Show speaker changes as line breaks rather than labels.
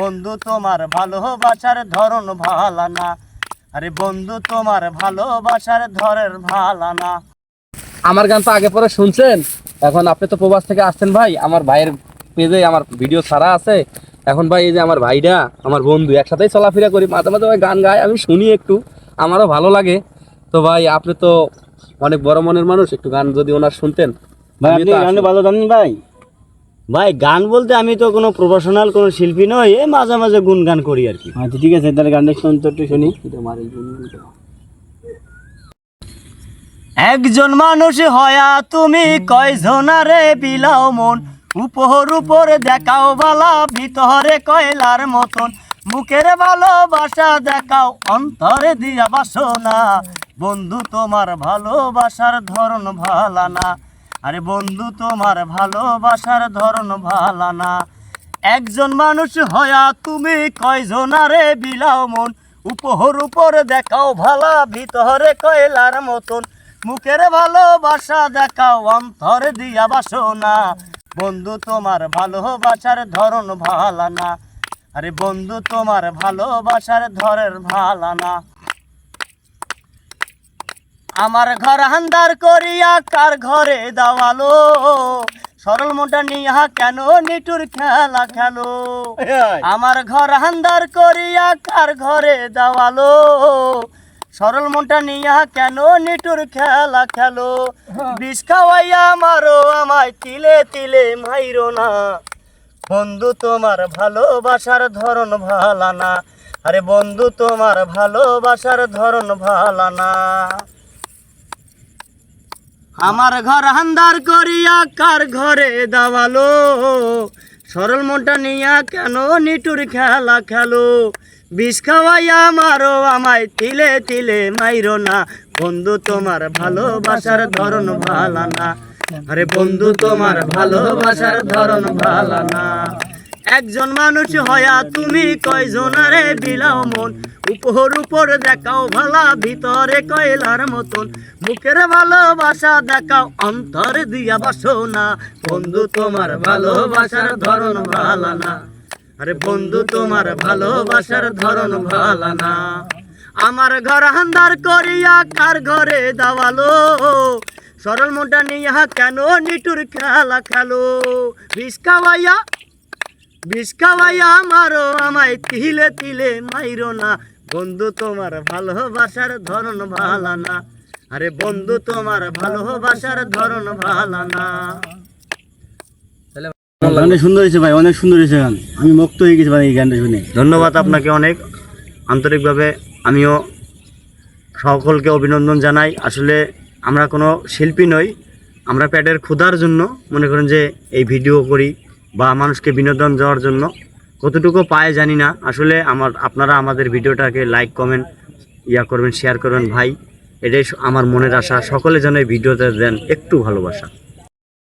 বন্ধু তোমার ভালোবাসার ধরন ভালা না। আরে বন্ধু তোমার ভালোবাসার ধরের ভালা না।
আমার গান তো আগে পরে শুনছেন? এখন আপনি তো প্রবাস থেকে আসছেন ভাই। আমার ভাইয়ের পেজে আমার ভিডিও ছাড়া আছে। এখন ভাই এই যে আমার ভাইরা আমার বন্ধু একসাথেই চলাফেরা করি। মাঝে মাঝে ভাই গান গায় আমি শুনি একটু। আমারও ভালো লাগে। তো ভাই আপনি তো অনেক বড় মনের মানুষ। একটু গান যদি ওনার শুনতেন।
ভাই আপনি গানে ভালো জানেন ভাই? ভাই গান বলতে আমি তো কোনো প্রফেশনাল কোনো শিল্পী নই এ মাঝে মাঝে গুন গান করি আর কি।
আচ্ছা ঠিক আছে তাহলে গানটা শুন। তো একটু শুনি
একজন মানুষ হয়া তুমি কয়জনারে বিলাও মন? উপর উপর দেখাও বালা ভিতরে কয়লার মতন। মুখের ভালোবাসা দেখাও অন্তরে দিয়া বাসনা। বন্ধু তোমার ভালোবাসার ধরন ভালা না আরে বন্ধু, তোমার ভালোবাসার ধরন ভালা না। একজন মানুষ হয়া তুমি কয়জনারে বিলাও মন? উপর উপর দেখাও ভালা, ভিতরে কয়লার মতন। মুখের ভালোবাসা দেখাও, অন্তরে দিয়া বাসনা। বন্ধু, তোমার ভালোবাসার ধরন ভালা না। আরে বন্ধু, তোমার ভালোবাসার ধরের ভালা না। আমার ঘর হান্দার করিয়া কার ঘরে দাওয়ালো? সরল মোটা নিহা কেন নিটুর খেলা খেলো? আমার ঘর হান্দার করিয়া কার ঘরে দাওয়ালো? সরল মনটা নিয়া কেন নিটুর খেলা খেলো? বিষ খাওয়াইয়া মারো আমায় তিলে তিলে মাইরো না। বন্ধু তোমার ভালোবাসার ধরন ভালা না। আরে বন্ধু তোমার ভালোবাসার ধরন ভালা না। আমার ঘর হান্দার করিয়া কার ঘরে দাওয়ালো? সরল মনটা নিয়া কেন নিটুর খেলা খেলো? বিষ খাওয়াইয়া মারো আমায়, তিলে তিলে মাইরো না। বন্ধু তোমার ভালোবাসার ধরন ভালা না। আরে বন্ধু তোমার ভালোবাসার ধরন ভালা না। একজন মানুষ হয়া তুমি কয়জনারে বিলাও মন? উপর উপর দেখাও ভালা, ভিতরে কয়লার মতন। মুখের ভালোবাসা দেখাও, অন্তরে দিয়া বাসো না বন্ধু, তোমার ভালোবাসার ধরন ভালা না। আরে বন্ধু, তোমার ভালোবাসার ধরন ভালা না। আমার ঘর হান্দার করিয়া কার ঘরে দাওয়ালো? সরল মোটা নিয়া কেন নিটুর খেলা খেলো? বিষ খাওয়াইয়া বিষ খাওয়াইয়া মারো আমায় তিলে তিলে মাইরো না। বন্ধু তোমার ভালোবাসার ধরন ভালা না। আরে বন্ধু তোমার ভালোবাসার ধরন ভালা না। গানটা সুন্দর হয়েছে ভাই অনেক সুন্দর হয়েছে গান। আমি মুক্ত হয়ে গেছি ভাই এই গানটা শুনে। ধন্যবাদ আপনাকে অনেক। আন্তরিকভাবে আমিও সকলকে অভিনন্দন জানাই। আসলে আমরা কোনো শিল্পী নই আমরা প্যাডের ক্ষুধার জন্য মনে করেন যে এই ভিডিও করি। বা মানুষকে বিনোদন দেওয়ার জন্য। কতটুকু পায় জানি না। আসলে আমার, আপনারা আমাদের ভিডিওটাকে লাইক কমেন্ট ইয়া করবেন শেয়ার করবেন ভাই। এটাই আমার মনের আশা। সকলে যেন এই ভিডিওটা দেন, একটু ভালোবাসা।